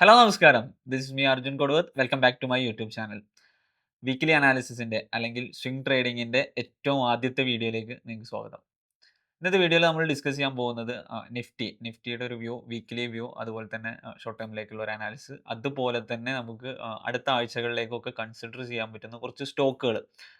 Hello നമസ്കാരം. This me Arjun Koduvath. Welcome back to my YouTube channel weekly അനാലിസിസിന്റെ അല്ലെങ്കിൽ swing ട്രേഡിങ്ങിന്റെ ഏറ്റവും ആദ്യത്തെ വീഡിയോയിലേക്ക് നിങ്ങൾക്ക് സ്വാഗതം. ഇന്നത്തെ വീഡിയോയിൽ നമ്മൾ ഡിസ്കസ് ചെയ്യാൻ പോകുന്നത് നിഫ്റ്റി നിഫ്റ്റിയുടെ ഒരു വ്യൂ വീക്കിലി വ്യൂ അതുപോലെ തന്നെ ഷോർട്ട് ടൈമിലേക്കുള്ള ഒരു അനാലിസിസ് അതുപോലെ തന്നെ നമുക്ക് അടുത്ത ആഴ്ചകളിലേക്കൊക്കെ കൺസിഡർ ചെയ്യാൻ പറ്റുന്ന കുറച്ച് സ്റ്റോക്കുകൾ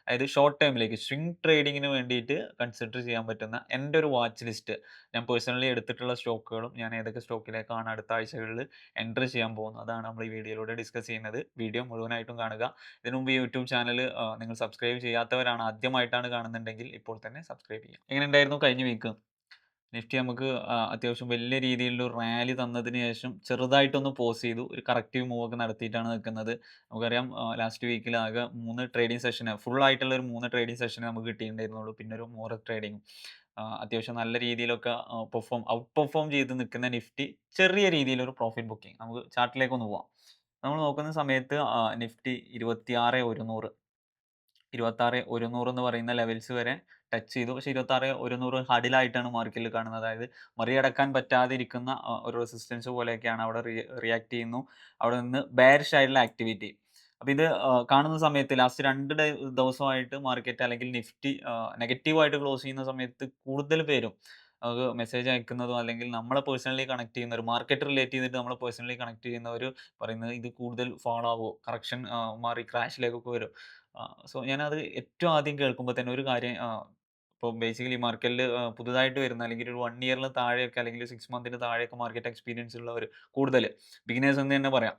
അതായത് ഷോർട്ട് ടൈമിലേക്ക് സ്വിംഗ് ട്രേഡിങ്ങിന് വേണ്ടിയിട്ട് കൺസിഡർ ചെയ്യാൻ പറ്റുന്ന എന്റെ ഒരു വാച്ച് ലിസ്റ്റ് ഞാൻ പേഴ്സണലി എടുത്തിട്ടുള്ള സ്റ്റോക്കുകളും ഞാൻ ഏതൊക്കെ സ്റ്റോക്കിലേക്കാണ് അടുത്ത ആഴ്ചകളിൽ എന്റർ ചെയ്യാൻ പോകുന്നത് അതാണ് നമ്മൾ ഈ വീഡിയോയിലൂടെ ഡിസ്കസ് ചെയ്യുന്നത്. വീഡിയോ മുഴുവനായിട്ടും കാണുക. ഇതിനു മുമ്പ് യൂട്യൂബ് ചാനൽ നിങ്ങൾ സബ്സ്ക്രൈബ് ചെയ്യാത്തവരാണ് ആദ്യമായിട്ടാണ് കാണുന്നുണ്ടെങ്കിൽ ഇപ്പോൾ തന്നെ സബ്സ്ക്രൈബ് ചെയ്യാം എങ്ങനെ ഉണ്ടായിരുന്നു കഴിഞ്ഞ വീക്ക്. നിഫ്റ്റി നമുക്ക് അത്യാവശ്യം വലിയ രീതിയിലുള്ള റാലി തന്നതിന് ശേഷം ചെറുതായിട്ടൊന്ന് പോസ് ചെയ്തു. ഒരു കറക്റ്റീവ് മൂവ് ഒക്കെ നടത്തിയിട്ടാണ് നിൽക്കുന്നത്. നമുക്കറിയാം ലാസ്റ്റ് വീക്കിൽ ആകെ മൂന്ന് ട്രേഡിംഗ് സെഷന് ഫുൾ ആയിട്ടുള്ള ഒരു മൂന്ന് ട്രേഡിംഗ് സെഷന് നമുക്ക് കിട്ടിയിട്ടുണ്ടായിരുന്നുള്ളൂ. പിന്നെ ഒരു മോർ ട്രേഡിംഗ് അത്യാവശ്യം നല്ല രീതിയിലൊക്കെ പെർഫോം ഔട്ട് പെർഫോം ചെയ്ത് നിൽക്കുന്ന നിഫ്റ്റി ചെറിയ രീതിയിലൊരു പ്രോഫിറ്റ് ബുക്കിംഗ് നമുക്ക് ചാർട്ടിലേക്ക് ഒന്ന് പോവാം. നമ്മൾ നോക്കുന്ന സമയത്ത് നിഫ്റ്റി ഇരുപത്തി ആറ് ഒരുന്നൂറ്. ഇരുപത്താറ് ഒരുന്നൂറ് എന്ന് പറയുന്ന ലെവൽസ് വരെ ടച്ച് ചെയ്തു. പക്ഷേ ഇരുപത്താറ് ഒരുന്നൂറ് ഹഡിലായിട്ടാണ് മാർക്കറ്റിൽ കാണുന്നത്. അതായത് മറികടക്കാൻ പറ്റാതിരിക്കുന്ന ഒരു റെസിസ്റ്റൻസ് പോലെയൊക്കെയാണ് അവിടെ റിയാക്ട് ചെയ്യുന്നു. അവിടെ നിന്ന് ബാരിഷ് ആയിട്ടുള്ള ആക്ടിവിറ്റി. അപ്പോൾ ഇത് കാണുന്ന സമയത്ത് ലാസ്റ്റ് രണ്ട് ദിവസമായിട്ട് മാർക്കറ്റ് അല്ലെങ്കിൽ നിഫ്റ്റി നെഗറ്റീവായിട്ട് ക്ലോസ് ചെയ്യുന്ന സമയത്ത് കൂടുതൽ പേരും മെസ്സേജ് അയക്കുന്നതും അല്ലെങ്കിൽ നമ്മളെ പേഴ്സണലി കണക്ട് ചെയ്യുന്ന ഒരു മാർക്കറ്റ് റിലേറ്റ് ചെയ്തിട്ട് നമ്മളെ പേഴ്സണലി കണക്ട് ചെയ്യുന്നവർ പറയുന്നത് ഇത് കൂടുതൽ ഫോളോ ആവുമോ കറക്ഷൻ മാറി ക്രാഷിലേക്കൊക്കെ വരും. സോ ഞാനത് ഏറ്റവും ആദ്യം കേൾക്കുമ്പോൾ തന്നെ ഒരു കാര്യം ഇപ്പോൾ ബേസിക്കലി മാർക്കറ്റിൽ പുതുതായിട്ട് വരുന്ന അല്ലെങ്കിൽ ഒരു വൺ ഇയറിൽ താഴെയൊക്കെ അല്ലെങ്കിൽ സിക്സ് മന്തിന് താഴെയൊക്കെ മാർക്കറ്റ് എക്സ്പീരിയൻസ് ഉള്ളവർ കൂടുതൽ ബിഗിനേഴ്സ് എന്ന് തന്നെ പറയാം.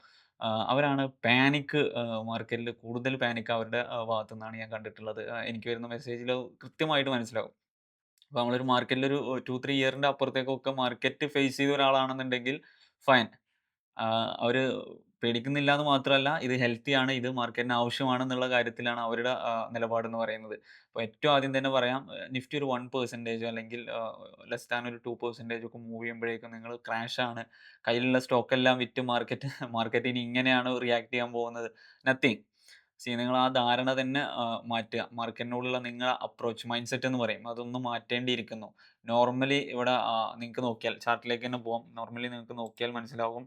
അവരാണ് പാനിക്ക് മാർക്കറ്റിൽ കൂടുതൽ പാനിക്ക് അവരുടെ ഭാഗത്തു നിന്നാണ് ഞാൻ കണ്ടിട്ടുള്ളത്. എനിക്ക് വരുന്ന മെസ്സേജിൽ കൃത്യമായിട്ട് മനസ്സിലാവും. അപ്പോൾ നമ്മളൊരു മാർക്കറ്റിൽ ഒരു ടു ത്രീ ഇയറിന്റെ അപ്പുറത്തേക്കൊക്കെ മാർക്കറ്റ് ഫേസ് ചെയ്ത ഒരാളാണെന്നുണ്ടെങ്കിൽ ഫൈൻ അവർ പേടിക്കുന്നില്ല എന്ന് മാത്രമല്ല ഇത് ഹെൽത്തി ആണ് ഇത് മാർക്കറ്റിന് ആവശ്യമാണെന്നുള്ള കാര്യത്തിലാണ് അവരുടെ നിലപാട് എന്ന് പറയുന്നത്. അപ്പോൾ ഏറ്റവും ആദ്യം തന്നെ പറയാം നിഫ്റ്റി ഒരു വൺ പെർസെന്റേജോ അല്ലെങ്കിൽ ലെസ് ദാൻ ഒരു ടു പെർസെന്റേജ് ഒക്കെ മൂവ് ചെയ്യുമ്പോഴേക്കും നിങ്ങൾ ക്രാഷ് ആണ്. കയ്യിലുള്ള സ്റ്റോക്ക് എല്ലാം വിറ്റ് മാർക്കറ്റ് മാർക്കറ്റ് ഇനി ഇങ്ങനെയാണ് റിയാക്ട് ചെയ്യാൻ പോകുന്നത്. നത്തിങ് സി നിങ്ങൾ ആ ധാരണ തന്നെ മാറ്റുക. മാർക്കറ്റിനോടുള്ള നിങ്ങളുടെ അപ്രോച്ച് മൈൻഡ് സെറ്റ് എന്ന് പറയും. അതൊന്ന് മാറ്റേണ്ടിയിരിക്കുന്നു. നോർമലി ഇവിടെ നിങ്ങൾക്ക് നോക്കിയാൽ ചാർട്ടിലേക്ക് തന്നെ പോകാം നോർമലി നിങ്ങൾക്ക് നോക്കിയാൽ മനസ്സിലാവും.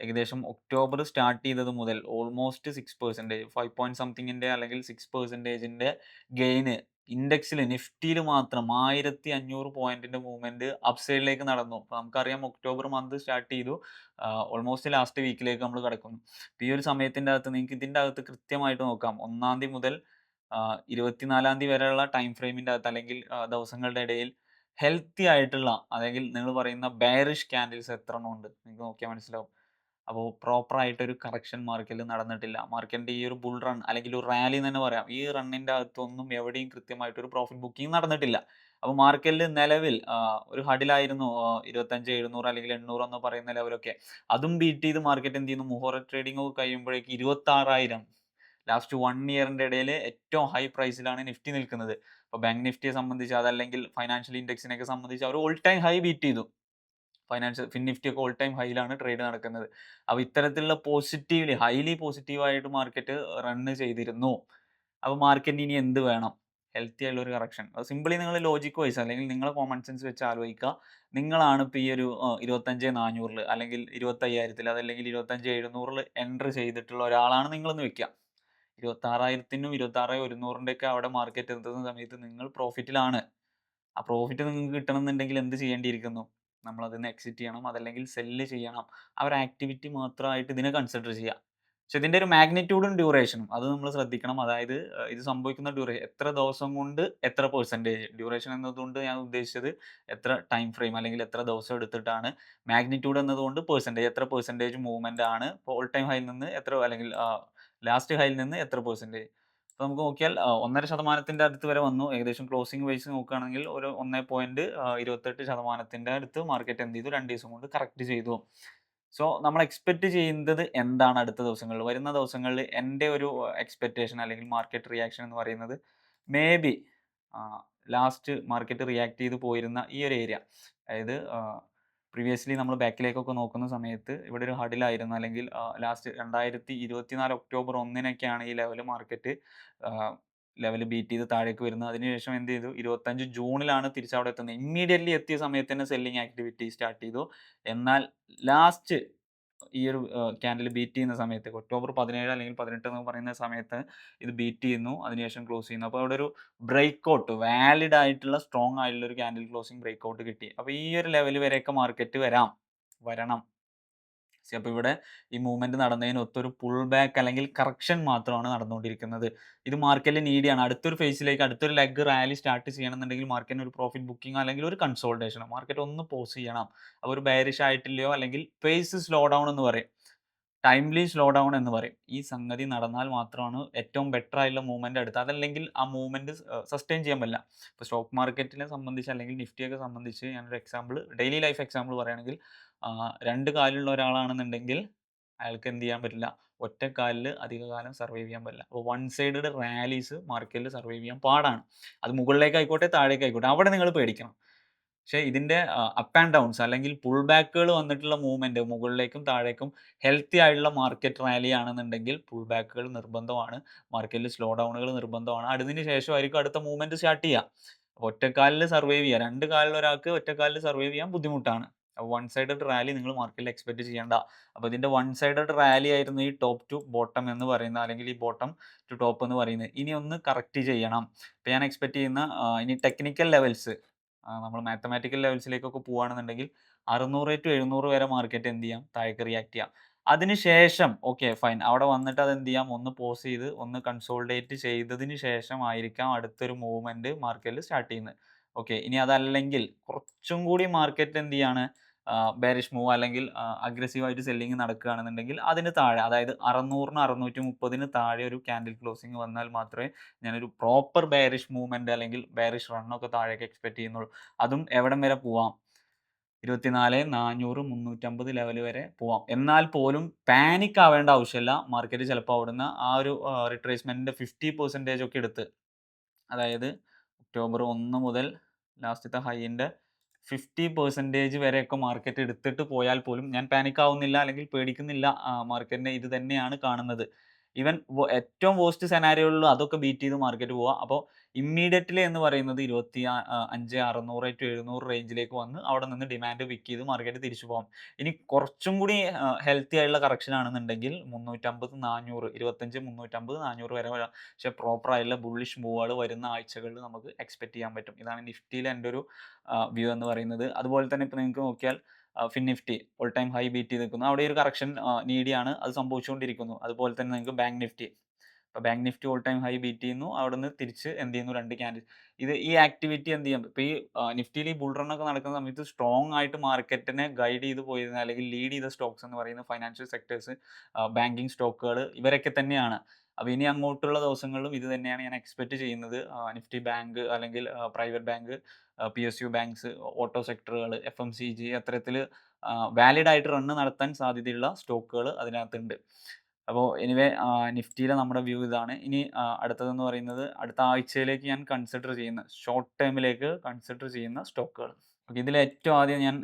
ഏകദേശം ഒക്ടോബർ സ്റ്റാർട്ട് ചെയ്തത് മുതൽ almost six percentage five point സംതിങ്ങിന്റെ അല്ലെങ്കിൽ സിക്സ് പെർസെന്റേജിന്റെ ഗെയിന് ഇൻഡെക്സിൽ നിഫ്റ്റിയിൽ മാത്രം ആയിരത്തി അഞ്ഞൂറ് പോയിന്റിന്റെ മൂവ്മെന്റ് അപ്സൈഡിലേക്ക് നടന്നു. അപ്പോൾ നമുക്കറിയാം ഒക്ടോബർ മന്ത് സ്റ്റാർട്ട് ചെയ്തു. ഓൾമോസ്റ്റ് ലാസ്റ്റ് വീക്കിലേക്ക് നമ്മൾ കിടക്കുന്നു. ഈ ഒരു സമയത്തിന്റെ അകത്ത് നിങ്ങൾക്ക് ഇതിന്റെ അകത്ത് കൃത്യമായിട്ട് നോക്കാം. ഒന്നാം തീയതി മുതൽ ഇരുപത്തിനാലാം തീയതി വരെയുള്ള ടൈം ഫ്രെയിമിന്റെ അകത്ത് അല്ലെങ്കിൽ ദിവസങ്ങളുടെ ഇടയിൽ ഹെൽത്തി ആയിട്ടുള്ള അല്ലെങ്കിൽ നിങ്ങൾ പറയുന്ന ബാരിഷ് ക്യാൻഡിൽസ് എത്ര എണ്ണം ഉണ്ട് നിങ്ങൾക്ക് നോക്കിയാൽ മനസ്സിലാവും. അപ്പോൾ ഒരു കറക്ഷൻ മാർക്കറ്റിൽ നടന്നിട്ടില്ല. മാർക്കറ്റിന്റെ ഈ ഒരു ബുൾ റൺ അല്ലെങ്കിൽ ഒരു റാലി തന്നെ പറയാം. ഈ റണ്ണിന്റെ അകത്തൊന്നും എവിടെയും കൃത്യമായിട്ട് ഒരു പ്രോഫിറ്റ് ബുക്കിംഗ് നടന്നിട്ടില്ല. അപ്പോൾ മാർക്കറ്റിൽ നിലവിൽ ഒരു ഹഡിലായിരുന്നു ഇരുപത്തഞ്ച് എഴുന്നൂറ് അല്ലെങ്കിൽ എണ്ണൂറ് എന്ന് പറയുന്ന ലെവലൊക്കെ. അതും ബീറ്റ് ചെയ്ത് മാർക്കറ്റ് എന്ത് ചെയ്യുന്നു? മുഹൂർത്ത ട്രേഡിംഗ് കഴിയുമ്പോഴേക്ക് ഇരുപത്താറായിരം. ലാസ്റ്റ് വൺ ഇയറിന്റെ ഇടയിൽ ഏറ്റവും ഹൈ പ്രൈസിലാണ് നിഫ്റ്റി നിൽക്കുന്നത്. അപ്പോൾ ബാങ്ക് നിഫ്റ്റിയെ സംബന്ധിച്ച് അതല്ലെങ്കിൽ ഫൈനാൻഷ്യൽ ഇൻഡെക്സിനെയൊക്കെ സംബന്ധിച്ച് അവർ ഓൾ ടൈം ഹൈ ബീറ്റ് ചെയ്തു. ഫൈനാൻഷ്യൽ ഫിൻ നിഫ്റ്റി ഒക്കെ ഓൾ ടൈം ഹൈയിലാണ് ട്രേഡ് നടക്കുന്നത്. അപ്പോൾ ഇത്തരത്തിലുള്ള പോസിറ്റീവ്ലി ഹൈലി പോസിറ്റീവായിട്ട് മാർക്കറ്റ് റണ്ണ് ചെയ്തിരുന്നു. അപ്പോൾ മാർക്കറ്റിന് ഇനി എന്ത് വേണം? ഹെൽത്തി ആയിട്ടുള്ള ഒരു കറക്ഷൻ. അത് സിമ്പിളി നിങ്ങൾ ലോജിക് വൈസ് അല്ലെങ്കിൽ നിങ്ങൾ കോമൺ സെൻസ് വെച്ച് ആലോചിക്കുക. നിങ്ങളാണ് ഇപ്പോൾ ഈ ഒരു ഇരുപത്തഞ്ച് നാനൂറിൽ അല്ലെങ്കിൽ ഇരുപത്തയ്യായിരത്തിൽ അതല്ലെങ്കിൽ ഇരുപത്തഞ്ച് എഴുന്നൂറിൽ എൻട്രി ചെയ്തിട്ടുള്ള ഒരാളാണ് നിങ്ങളെന്ന് വെക്കുക. ഇരുപത്താറായിരത്തിനും ഇരുപത്താറ് ഒരുന്നൂറിന്റെ ഒക്കെ അവിടെ മാർക്കറ്റ് എത്തുന്ന സമയത്ത് നിങ്ങൾ പ്രോഫിറ്റിലാണ് ആ പ്രോഫിറ്റ് നിങ്ങൾക്ക് കിട്ടണമെന്നുണ്ടെങ്കിൽ എന്ത് ചെയ്യേണ്ടിയിരിക്കുന്നു? നമ്മൾ അതിൽ എക്സിറ്റ് ചെയ്യണം അതല്ലെങ്കിൽ സെല്ല് ചെയ്യണം. അവർ ആക്ടിവിറ്റി മാത്രമായിട്ട് ഇതിനെ കൺസിഡർ ചെയ്യുക പക്ഷെ ഇതിന്റെ ഒരു മാഗ്നിറ്റ്യൂഡും ഡ്യൂറേഷനും അത് നമ്മൾ ശ്രദ്ധിക്കണം. അതായത് ഇത് സംഭവിക്കുന്ന ഡ്യൂറേഷൻ എത്ര ദിവസം കൊണ്ട് എത്ര പെർസെന്റേജ് ഡ്യൂറേഷൻ എന്നതുകൊണ്ട് ഞാൻ ഉദ്ദേശിച്ചത് എത്ര ടൈം ഫ്രെയിം അല്ലെങ്കിൽ എത്ര ദിവസം എടുത്തിട്ടാണ്. മാഗ്നിറ്റ്യൂഡ് എന്നതുകൊണ്ട് പെർസെന്റേജ് എത്ര പെർസെന്റേജ് മൂവ്മെന്റ് ആണ്. ഓൾ ടൈം ഹൈയിൽ നിന്ന് എത്ര അല്ലെങ്കിൽ ലാസ്റ്റ് ഹൈയിൽ നിന്ന് എത്ര പെർസെന്റേജ് അപ്പോൾ നമുക്ക് നോക്കിയാൽ ഒന്നര ശതമാനത്തിന്റെ അടുത്ത് വരെ വന്നു. ഏകദേശം ക്ലോസിംഗ് വൈസ് നോക്കുകയാണെങ്കിൽ ഒരു ഒന്ന് പോയിന്റ് ഇരുപത്തെട്ട് ശതമാനത്തിന്റെ അടുത്ത് മാർക്കറ്റ് എന്ത് ചെയ്തു? രണ്ട് ദിവസം കൊണ്ട് കറക്റ്റ് ചെയ്തു. സോ നമ്മൾ എക്സ്പെക്ട് ചെയ്യുന്നത് എന്താണ് അടുത്ത ദിവസങ്ങളിൽ? വരുന്ന ദിവസങ്ങളിൽ എന്റെ ഒരു എക്സ്പെക്റ്റേഷൻ അല്ലെങ്കിൽ മാർക്കറ്റ് റിയാക്ഷൻ എന്ന് പറയുന്നത് maybe last market react ചെയ്ത് പോയിരുന്ന ഈ ഒരു ഏരിയ അതായത് പ്രീവിയസ്ലി നമ്മൾ ബാക്കിലേക്കൊക്കെ നോക്കുന്ന സമയത്ത് ഇവിടെ ഒരു ഹഡിലായിരുന്നു അല്ലെങ്കിൽ ലാസ്റ്റ് രണ്ടായിരത്തി ഇരുപത്തിനാല് ഒക്ടോബർ ഒന്നിനൊക്കെയാണ് ഈ ലെവൽ മാർക്കറ്റ് ലെവൽ ബീറ്റ് ചെയ്ത് താഴേക്ക് വരുന്നത്. അതിനുശേഷം എന്ത് ചെയ്തു? ഇരുപത്തഞ്ച് ജൂണിലാണ് തിരിച്ചവിടെ എത്തുന്നത്. ഇമ്മീഡിയറ്റ്ലി എത്തിയ സമയത്ത് തന്നെ സെല്ലിംഗ് ആക്ടിവിറ്റി സ്റ്റാർട്ട് ചെയ്തു. എന്നാൽ ലാസ്റ്റ് ഈ ഒരു ക്യാൻഡിൽ ബീറ്റ് ചെയ്യുന്ന സമയത്ത് ഒക്ടോബർ പതിനേഴ് അല്ലെങ്കിൽ പതിനെട്ട് എന്ന് പറയുന്ന സമയത്ത് ഇത് ബീറ്റ് ചെയ്യുന്നു. അതിനുശേഷം ക്ലോസ് ചെയ്യുന്നു. അപ്പോൾ അവിടെ ഒരു ബ്രേക്ക് ഔട്ട് വാലിഡ് ആയിട്ടുള്ള സ്ട്രോങ് ആയിട്ടുള്ള ഒരു ക്യാൻഡിൽ ക്ലോസിംഗ് ബ്രേക്ക് ഔട്ട് കിട്ടി. അപ്പോൾ ഈ ഒരു ലെവൽ വരെയൊക്കെ മാർക്കറ്റ് വരാം. വരണം. അപ്പോൾ ഇവിടെ ഈ മൂവ്മെന്റ് നടന്നതിന് ഒത്തൊരു പുൾ ബാക്ക് അല്ലെങ്കിൽ കറക്ഷൻ മാത്രമാണ് നടന്നുകൊണ്ടിരിക്കുന്നത്. ഇത് മാർക്കറ്റിൽ നീഡിയാണ് അടുത്തൊരു ഫേസിലേക്ക് അടുത്തൊരു ലെഗ് റാലി സ്റ്റാർട്ട് ചെയ്യണമെന്നുണ്ടെങ്കിൽ മാർക്കറ്റിന് ഒരു പ്രോഫിറ്റ് ബുക്കിംഗ് അല്ലെങ്കിൽ ഒരു കൺസോൾട്ടേഷനോ മാർക്കറ്റ് ഒന്ന് പോസ് ചെയ്യണം. അപ്പോൾ ഒരു ആയിട്ടില്ലയോ അല്ലെങ്കിൽ ഫേസ് സ്ലോ ഡൗൺ എന്ന് പറയും. ടൈംലി സ്ലോ ഡൗൺ എന്ന് പറയും. ഈ സംഗതി നടന്നാൽ മാത്രമാണ് ഏറ്റവും ബെറ്റർ ആയിട്ടുള്ള മൂവ്മെന്റ് എടുത്തത്. അതല്ലെങ്കിൽ ആ മൂവ്മെന്റ് സസ്റ്റെയിൻ ചെയ്യാൻ പറ്റില്ല. ഇപ്പോൾ സ്റ്റോക്ക് മാർക്കറ്റിനെ സംബന്ധിച്ച് അല്ലെങ്കിൽ നിഫ്റ്റിയൊക്കെ സംബന്ധിച്ച് ഞാനൊരു എക്സാമ്പിൾ ഡെയിലി ലൈഫ് എക്സാമ്പിൾ പറയുകയാണെങ്കിൽ രണ്ട് കാലുള്ള ഒരാളാണെന്നുണ്ടെങ്കിൽ അയാൾക്ക് എന്ത് ചെയ്യാൻ പറ്റില്ല. ഒറ്റക്കാലിൽ അധികകാലം സർവൈവ് ചെയ്യാൻ പറ്റില്ല. അപ്പോൾ വൺ സൈഡഡ് റാലീസ് മാർക്കറ്റിൽ സർവൈവ് ചെയ്യാൻ പാടാണ്. അത് മുകളിലേക്ക് ആയിക്കോട്ടെ താഴേക്ക് ആയിക്കോട്ടെ അവിടെ നിങ്ങൾ പേടിക്കണം. പക്ഷേ ഇതിന്റെ അപ്പ് ആൻഡ് ഡൗൺസ് അല്ലെങ്കിൽ പുൾ ബാക്കുകൾ വന്നിട്ടുള്ള മൂവ്മെന്റ് മുകളിലേക്കും താഴേക്കും ഹെൽത്തി ആയിട്ടുള്ള മാർക്കറ്റ് റാലി ആണെന്നുണ്ടെങ്കിൽ പുൾ ബാക്കുകൾ നിർബന്ധമാണ്. മാർക്കറ്റിൽ സ്ലോ ഡൗണുകൾ നിർബന്ധമാണ്. അതിന് ശേഷമായിരിക്കും അടുത്ത മൂവ്മെന്റ് സ്റ്റാർട്ട് ചെയ്യുക. ഒറ്റക്കാലിൽ സർവൈവ് ചെയ്യുക. രണ്ട് കാലിൽ ഒരാൾക്ക് ഒറ്റക്കാലിൽ സർവൈവ് ചെയ്യാൻ ബുദ്ധിമുട്ടാണ്. വൺ സൈഡഡ് റാലി നിങ്ങൾ മാർക്കറ്റിൽ എക്സ്പെക്ട് ചെയ്യേണ്ട. അപ്പോൾ ഇതിന്റെ വൺ സൈഡഡ് റാലി ആയിരുന്നു ഈ ടോപ്പ് ടു ബോട്ടം എന്ന് പറയുന്നത് അല്ലെങ്കിൽ ഈ ബോട്ടം ടു ടോപ്പ് എന്ന് പറയുന്നത്. ഇനി ഒന്ന് കറക്റ്റ് ചെയ്യണം. ഇപ്പോൾ ഞാൻ എക്സ്പെക്ട് ചെയ്യുന്ന ഇനി ടെക്നിക്കൽ ലെവൽസ് നമ്മൾ മാത്തമാറ്റിക്കൽ ലെവൽസിലേക്കൊക്കെ പോവുകയാണെന്നുണ്ടെങ്കിൽ അറുന്നൂറ് ടു എഴുന്നൂറ് വരെ മാർക്കറ്റ് എന്ത് ചെയ്യാം താഴേക്ക് റിയാക്ട് ചെയ്യാം. അതിനുശേഷം ഓക്കെ ഫൈൻ അവിടെ വന്നിട്ട് അത് എന്ത് ചെയ്യാം ഒന്ന് പോസ് ചെയ്ത് ഒന്ന് കൺസോൾഡേറ്റ് ചെയ്തതിന് ശേഷം ആയിരിക്കാം അടുത്തൊരു മൂവ്മെന്റ് മാർക്കറ്റിൽ സ്റ്റാർട്ട് ചെയ്യുന്നത്. ഓക്കെ ഇനി അതല്ലെങ്കിൽ കുറച്ചും കൂടി മാർക്കറ്റ് എന്ത് ചെയ്യാണ് ബെയറിഷ് മൂവ് അല്ലെങ്കിൽ അഗ്രസീവായിട്ട് സെല്ലിങ് നടക്കുകയാണെന്നുണ്ടെങ്കിൽ അതിന് താഴെ അതായത് അറുന്നൂറിന് അറുന്നൂറ്റി മുപ്പതിന് താഴെ ഒരു ക്യാൻഡിൽ ക്ലോസിംഗ് വന്നാൽ മാത്രമേ ഞാനൊരു പ്രോപ്പർ ബെയറിഷ് മൂവ്മെന്റ് അല്ലെങ്കിൽ ബെയറിഷ് റണ്ണൊക്കെ താഴേക്ക് എക്സ്പെക്ട് ചെയ്യുന്നുള്ളൂ. അതും എവിടം വരെ പോവാം? ഇരുപത്തിനാല് നാനൂറ് മുന്നൂറ്റമ്പത് ലെവൽ വരെ പോവാം. എന്നാൽ പോലും പാനിക് ആവേണ്ട ആവശ്യമില്ല. മാർക്കറ്റ് ചിലപ്പോൾ അവിടുന്ന് ആ ഒരു റിട്രേസ്മെന്റിന്റെ ഫിഫ്റ്റി പെർസെന്റേജ് ഒക്കെ എടുത്ത് അതായത് ഒക്ടോബർ ഒന്ന് മുതൽ ലാസ്റ്റത്തെ ഹൈന്റെ ഫിഫ്റ്റി പെർസെന്റേജ് വരെയൊക്കെ മാർക്കറ്റ് എടുത്തിട്ട് പോയാൽ പോലും ഞാൻ പാനിക് ആവുന്നില്ല അല്ലെങ്കിൽ പേടിക്കുന്നില്ല. മാർക്കറ്റിനെ ഇത് തന്നെയാണ് കാണുന്നത്. ഈവൻ ഏറ്റവും വേസ്റ്റ് സെനാരിയോകളിൽ അതൊക്കെ ബീറ്റ് ചെയ്ത് മാർക്കറ്റ് പോവുക അപ്പോൾ ഇമ്മീഡിയറ്റ്ലി എന്ന് പറയുന്നത് ഇരുപത്തി അഞ്ച് അറുന്നൂറ് ടു എഴുന്നൂറ് റേഞ്ചിലേക്ക് വന്ന് അവിടെ നിന്ന് ഡിമാൻഡ് പിക്ക് ചെയ്ത് മാർക്കറ്റ് തിരിച്ചു പോകാം ഇനി കുറച്ചും കൂടി ഹെൽത്തി ആയിട്ടുള്ള കറക്ഷൻ ആണെന്നുണ്ടെങ്കിൽ മുന്നൂറ്റമ്പത് നാനൂറ് ഇരുപത്തഞ്ച് മുന്നൂറ്റമ്പത് നാനൂറ് വരെ വരാം. പക്ഷേ പ്രോപ്പർ ആയിട്ടുള്ള ബുള്ളിഷ് മൂവുകൾ വരുന്ന ആഴ്ചകളിൽ നമുക്ക് എക്സ്പെക്ട് ചെയ്യാൻ പറ്റും. ഇതാണ് നിഫ്റ്റിയിൽ എന്റെ ഒരു വ്യൂ എന്ന് പറയുന്നത്. അതുപോലെ തന്നെ ഇപ്പോൾ നിങ്ങൾക്ക് നോക്കിയാൽ Fin Nifty all time high beat ചെയ്ത് നിൽക്കുന്നു. അവിടെ ഒരു കറക്ഷൻ നീഡിയാണ് അത് സംഭവിച്ചുകൊണ്ടിരിക്കുന്നു. അതുപോലെ തന്നെ നിങ്ങൾക്ക് ബാങ്ക് നിഫ്റ്റി അപ്പോൾ bank Nifty all time high beat ചെയ്യുന്നു. അവിടെ നിന്ന് തിരിച്ച് എന്ത് ചെയ്യുന്നു? രണ്ട് ക്യാൻഡിൽ ഇത് ഈ ആക്ടിവിറ്റി എന്ത് ചെയ്യാം? ഇപ്പോൾ ഈ നിഫ്റ്റിയിൽ ഈ റൺ ഒക്കെ നടക്കുന്ന സമയത്ത് സ്ട്രോങ് ആയിട്ട് മാർക്കറ്റിനെ ഗൈഡ് ചെയ്ത് പോയിരുന്ന അല്ലെങ്കിൽ ലീഡ് ചെയ്ത സ്റ്റോക്സ് എന്ന് പറയുന്ന ഫൈനാൻഷ്യൽ സെക്ടേഴ്സ് ബാങ്കിങ് സ്റ്റോക്കുകൾ ഇവരൊക്കെ തന്നെയാണ്. അപ്പോൾ ഇനി അങ്ങോട്ടുള്ള ദിവസങ്ങളിലും ഇത് തന്നെയാണ് ഞാൻ എക്സ്പെക്ട് ചെയ്യുന്നത്. നിഫ്റ്റി ബാങ്ക് അല്ലെങ്കിൽ private bank P S U banks auto സെക്ടറുകൾ F M C G അത്തരത്തിൽ വാലിഡ് ആയിട്ട് റണ്ണ് നടത്താൻ സാധ്യതയുള്ള സ്റ്റോക്കുകൾ അതിനകത്തുണ്ട്. അപ്പോൾ എനിവേ നിഫ്റ്റിയിലെ നമ്മുടെ വ്യൂ ഇതാണ്. ഇനി അടുത്തതെന്ന് പറയുന്നത് അടുത്ത ആഴ്ചയിലേക്ക് ഞാൻ കൺസിഡർ ചെയ്യുന്ന ഷോർട്ട് ടേമിലേക്ക് കൺസിഡർ ചെയ്യുന്ന സ്റ്റോക്കുകൾ ഓക്കെ ഇതിൽ ഏറ്റവും ആദ്യം ഞാൻ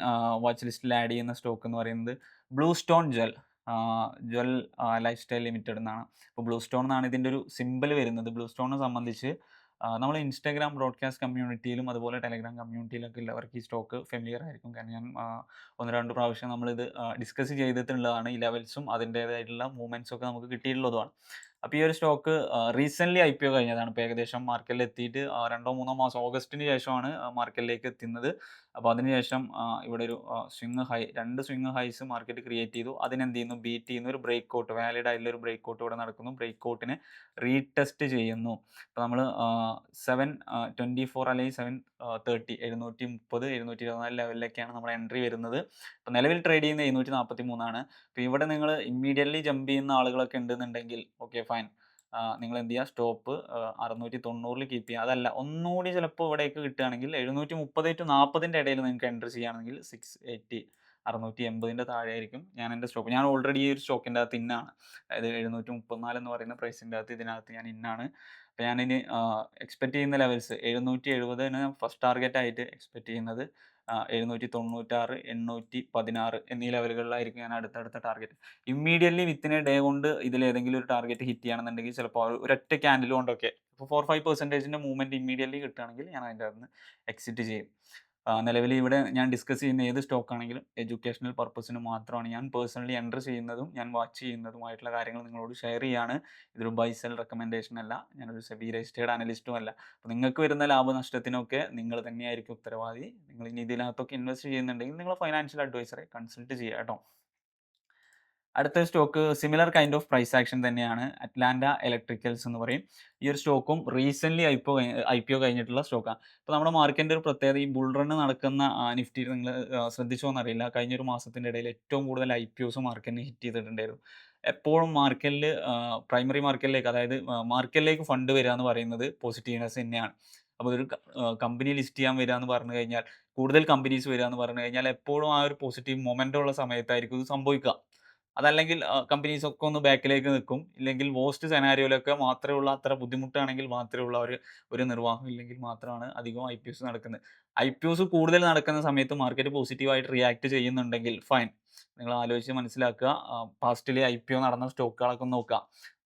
വാച്ച് ലിസ്റ്റിൽ ആഡ് ചെയ്യുന്ന സ്റ്റോക്ക് എന്ന് പറയുന്നത് blue stone gel jewel lifestyle limited എന്നാണ്. അപ്പോൾ ബ്ലൂ സ്റ്റോൺ എന്നാണ് ഇതിന്റെ ഒരു സിമ്പിൾ വരുന്നത്. ബ്ലൂ സ്റ്റോണിനെ സംബന്ധിച്ച് നമ്മൾ ഇൻസ്റ്റാഗ്രാം ബ്രോഡ്കാസ്റ്റ് കമ്മ്യൂണിറ്റിയിലും അതുപോലെ ടെലഗ്രാം കമ്മ്യൂണിറ്റിയിലൊക്കെ ഉള്ളവർക്ക് ഈ സ്റ്റോക്ക് ഫെമിലിയർ ആയിരിക്കും. കാരണം ഞാൻ ഒന്ന് രണ്ട് പ്രാവശ്യം നമ്മളിത് ഡിസ്കസ് ചെയ്തിട്ടുള്ളതാണ്. ഈ ലെവൽസും അതിന്റേതായിട്ടുള്ള മൂവ്മെന്റ്സും ഒക്കെ നമുക്ക് കിട്ടിയിട്ടുള്ളതുമാണ്. അപ്പോൾ ഈ ഒരു stock recently I P O കഴിഞ്ഞതാണ്. ഇപ്പോൾ ഏകദേശം മാർക്കറ്റിൽ എത്തിയിട്ട് രണ്ടോ മൂന്നോ മാസം ഓഗസ്റ്റിന് ശേഷമാണ് മാർക്കറ്റിലേക്ക് എത്തുന്നത്. അപ്പോൾ അതിനുശേഷം ഇവിടെ ഒരു സ്വിങ് ഹൈ രണ്ട് സ്വിങ് ഹൈസ് മാർക്കറ്റ് ക്രിയേറ്റ് ചെയ്തു. അതിനെന്ത് ചെയ്യുന്നു? ബീറ്റ് ചെയ്യുന്നു. ഒരു ബ്രേക്ക് ഔട്ട് വാലിഡ് ആയിട്ടുള്ള ഒരു ബ്രേക്ക് ഔട്ട് ഇവിടെ നടക്കുന്നു. ബ്രേക്ക് ഔട്ടിനെ റീടെസ്റ്റ് ചെയ്യുന്നു. അപ്പോൾ നമ്മൾ സെവൻ ട്വന്റി ഫോർ അല്ലെങ്കിൽ സെവൻ തേർട്ടി എഴുന്നൂറ്റി മുപ്പത് എഴുന്നൂറ്റി ഇരുപത്തിനാല് ലെവലിലൊക്കെയാണ് നമ്മൾ എൻട്രി വരുന്നത്. അപ്പോൾ നിലവിൽ ട്രേഡ് ചെയ്യുന്ന എഴുന്നൂറ്റി നാൽപ്പത്തി മൂന്നാണ് അപ്പോൾ ഇവിടെ നിങ്ങൾ ഇമ്മീഡിയറ്റ്ലി ജമ്പ് ചെയ്യുന്ന ആളുകളൊക്കെ ഉണ്ടെന്നുണ്ടെങ്കിൽ ഓക്കെ ഫൈൻ നിങ്ങൾ എന്ത് ചെയ്യുക സ്റ്റോപ്പ് അറുന്നൂറ്റി തൊണ്ണൂറിൽ കീപ്പ് ചെയ്യുക അതല്ല ഒന്നുകൂടി ചിലപ്പോൾ ഇവിടേക്ക് കിട്ടുകയാണെങ്കിൽ എഴുന്നൂറ്റി മുപ്പത് ടു നാൽപ്പതിന്റെ ഇടയിൽ നിങ്ങൾക്ക് എൻട്രി ചെയ്യുകയാണെങ്കിൽ സിക്സ് എയ്റ്റി അറുന്നൂറ്റി എൺപതിന്റെ താഴെ ആയിരിക്കും ഞാൻ എന്റെ സ്റ്റോക്ക് ഞാൻ ഓൾറെഡി ഈ ഒരു സ്റ്റോക്കിന്റെ അകത്ത് ഇന്നാണ്. അതായത് എഴുന്നൂറ്റി മുപ്പത്തിനാല് എന്ന് പറയുന്ന പ്രൈസിന്റെ അകത്ത് ഇതിനകത്ത് ഞാൻ ഇന്നാണ്. അപ്പോൾ ഞാനിനി എക്സ്പെക്റ്റ് ചെയ്യുന്ന ലെവൽസ് എഴുന്നൂറ്റി എഴുപതിന് ഫസ്റ്റ് ടാർഗറ്റ് ആയിട്ട് എക്സ്പെക്റ്റ് ചെയ്യുന്നത് എഴുന്നൂറ്റി തൊണ്ണൂറ്റാറ് എണ്ണൂറ്റി പതിനാറ് എന്നീ ലെവലുകളിലായിരിക്കും ഞാൻ അടുത്തടുത്ത target immediately within a day കൊണ്ട് ഇതിൽ ഏതെങ്കിലും ഒരു ടാർഗറ്റ് ഹിറ്റ് ചെയ്യണമെന്നുണ്ടെങ്കിൽ ചിലപ്പോൾ ഒരൊറ്റ ക്യാൻഡിൽ കൊണ്ടൊക്കെ ഇപ്പോൾ ഫോർ ഫൈവ് പെർസെന്റേജിന്റെ മൂവ്മെന്റ് ഇമ്മീഡിയറ്റ്ലി കിട്ടുകയാണെങ്കിൽ ഞാൻ അതിന്റെ അകത്ത് നിന്ന് എക്സിറ്റ് ചെയ്യും. നിലവിൽ ഇവിടെ ഞാൻ ഡിസ്കസ് ചെയ്യുന്ന ഏത് സ്റ്റോക്ക് ആണെങ്കിലും എഡ്യൂക്കേഷണൽ പർപ്പസിന് മാത്രമാണ്. ഞാൻ പേഴ്സണലി എന്റർ ചെയ്യുന്നതും ഞാൻ വാച്ച് ചെയ്യുന്നതുമായിട്ടുള്ള കാര്യങ്ങൾ നിങ്ങളോട് ഷെയർ ചെയ്യാണ്. ഇതൊരു ബൈ സെൽ റെക്കമെൻഡേഷൻ അല്ല. ഞാനൊരു സെബി രജിസ്റ്റേഡ് അനലിസ്റ്റും അല്ല. അപ്പോൾ നിങ്ങൾക്ക് വരുന്ന ലാഭനഷ്ടത്തിനൊക്കെ നിങ്ങൾ തന്നെയായിരിക്കും ഉത്തരവാദി. നിങ്ങൾ ഇനി ഇതിനകത്തൊക്കെ ഇൻവെസ്റ്റ് ചെയ്യുന്നുണ്ടെങ്കിൽ നിങ്ങൾ ഫൈനാൻഷ്യൽ അഡ്വൈസറെ കൺസൾട്ട് ചെയ്യുക കേട്ടോ. അടുത്ത stock similar kind of price action തന്നെയാണ് അറ്റ്ലാന്റ ഇലക്ട്രിക്കൽസ് എന്ന് പറയും. ഈ ഒരു സ്റ്റോക്കും recently I P I P O കഴിഞ്ഞിട്ടുള്ള സ്റ്റോക്കാണ് ഇപ്പോൾ നമ്മുടെ മാർക്കറ്റിന്റെ ഒരു പ്രത്യേകത ഈ ബുൾ റണ്ണ് നടക്കുന്ന നിഫ്റ്റി നിങ്ങൾ ശ്രദ്ധിച്ചോ എന്നറിയില്ല. കഴിഞ്ഞൊരു മാസത്തിന്റെ ഇടയിൽ ഏറ്റവും കൂടുതൽ ഐ പി ഒസ് മാർക്കറ്റിന് ഹിറ്റ് ചെയ്തിട്ടുണ്ടായിരുന്നു. എപ്പോഴും മാർക്കറ്റിൽ പ്രൈമറി മാർക്കറ്റിലേക്ക് അതായത് മാർക്കറ്റിലേക്ക് ഫണ്ട് വരിക എന്ന് പറയുന്നത് പോസിറ്റീവ്നെസ് തന്നെയാണ്. അപ്പോൾ ഒരു കമ്പനി ലിസ്റ്റ് ചെയ്യാൻ വരിക എന്ന് പറഞ്ഞു കഴിഞ്ഞാൽ കൂടുതൽ കമ്പനീസ് വരിക എന്ന് പറഞ്ഞു കഴിഞ്ഞാൽ എപ്പോഴും ആ ഒരു പോസിറ്റീവ് മൊമെന്റ് ഉള്ള സമയത്തായിരിക്കും ഇത് സംഭവിക്കുക. അതല്ലെങ്കിൽ കമ്പനീസ് ഒക്കെ ഒന്ന് ബാക്കിലേക്ക് നിൽക്കും. ഇല്ലെങ്കിൽ വോസ്റ്റ് സെനാരിയോയിലൊക്കെ മാത്രമേ ഉള്ള അത്ര ബുദ്ധിമുട്ടാണെങ്കിൽ മാത്രമേ ഉള്ള ഒരു ഒരു നിർവാഹം ഇല്ലെങ്കിൽ മാത്രമാണ് അധികം ഐ പി എസ് നടക്കുന്നത്. ഐ പി എസ് കൂടുതൽ നടക്കുന്ന സമയത്ത് മാർക്കറ്റ് പോസിറ്റീവായിട്ട് റിയാക്ട് ചെയ്യുന്നുണ്ടെങ്കിൽ ഫൈൻ നിങ്ങൾ ആലോചിച്ച് മനസ്സിലാക്കുക. പാസ്റ്റിലെ ഐ പി ഒ നടന്ന സ്റ്റോക്കുകളൊക്കെ നോക്കുക.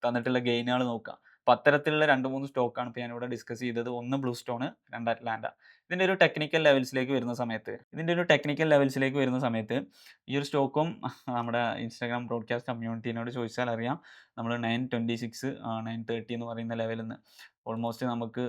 തന്നിട്ടുള്ള ഗെയിനുകൾ നോക്കുക. അപ്പോൾ അത്തരത്തിലുള്ള രണ്ട് മൂന്ന് സ്റ്റോക്കാണ് ഇപ്പോൾ ഞാനിവിടെ ഡിസ്കസ് ചെയ്തത്. ഒന്ന് ബ്ലൂ സ്റ്റോൺ രണ്ട് അറ്റ്ലാന്റ. ഇതിന്റെ ഒരു ടെക്നിക്കൽ ലെവൽസിലേക്ക് വരുന്ന സമയത്ത് ഇതിന്റെ ഒരു ടെക്നിക്കൽ ലെവൽസിലേക്ക് വരുന്ന സമയത്ത് ഈ ഒരു സ്റ്റോക്കും നമ്മുടെ ഇൻസ്റ്റാഗ്രാം ബ്രോഡ്കാസ്റ്റ് കമ്മ്യൂണിറ്റീനോട് ചോദിച്ചാൽ അറിയാം. നമ്മൾ nine twenty six nine thirty എന്ന് പറയുന്ന ലെവലിൽ നിന്ന് ഓൾമോസ്റ്റ് നമുക്ക്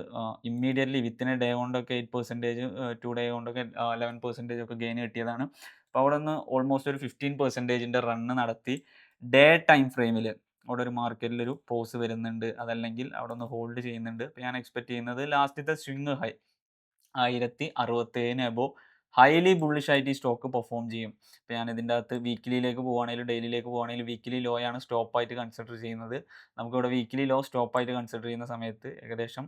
ഇമ്മീഡിയറ്റ്ലി വിത്തിൻ എ ഡേ കൊണ്ടൊക്കെ എയ്റ്റ് പെർസെന്റേജ് ടു ഡേ കൊണ്ടൊക്കെ ലെവൻ പെർസെന്റേജ് ഒക്കെ ഗെയിൻ കിട്ടിയതാണ്. അപ്പോൾ അവിടെ നിന്ന് ഓൾമോസ്റ്റ് ഒരു ഫിഫ്റ്റീൻ പെർസെന്റേജിന്റെ റണ്ണ് നടത്തി ഡേ ടൈം ഫ്രെയിമിൽ അവിടെ ഒരു മാർക്കറ്റിൽ ഒരു പോസ് വരുന്നുണ്ട്. അതല്ലെങ്കിൽ അവിടെ ഒന്ന് ഹോൾഡ് ചെയ്യുന്നുണ്ട്. അപ്പോൾ ഞാൻ എക്സ്പെക്ട് ചെയ്യുന്നത് ലാസ്റ്റത്തെ സ്വിങ് ഹൈ ആയിരത്തി അറുപത്തേഴിന് എബോ ഹൈലി ബുള്ളിഷ് ആയിട്ട് ഈ സ്റ്റോക്ക് പെർഫോം ചെയ്യും. ഇപ്പോൾ ഞാൻ ഇതിന്റെ അകത്ത് വീക്കിലിയിലേക്ക് പോകുകയാണെങ്കിലും ഡെയിലിയിലേക്ക് പോകുകയാണെങ്കിലും വീക്കിലി ലോ ആണ് സ്റ്റോപ്പായിട്ട് കൺസിഡർ ചെയ്യുന്നത്. നമുക്കിവിടെ വീക്കിലി ലോ സ്റ്റോപ്പായിട്ട് കൺസിഡർ ചെയ്യുന്ന സമയത്ത് ഏകദേശം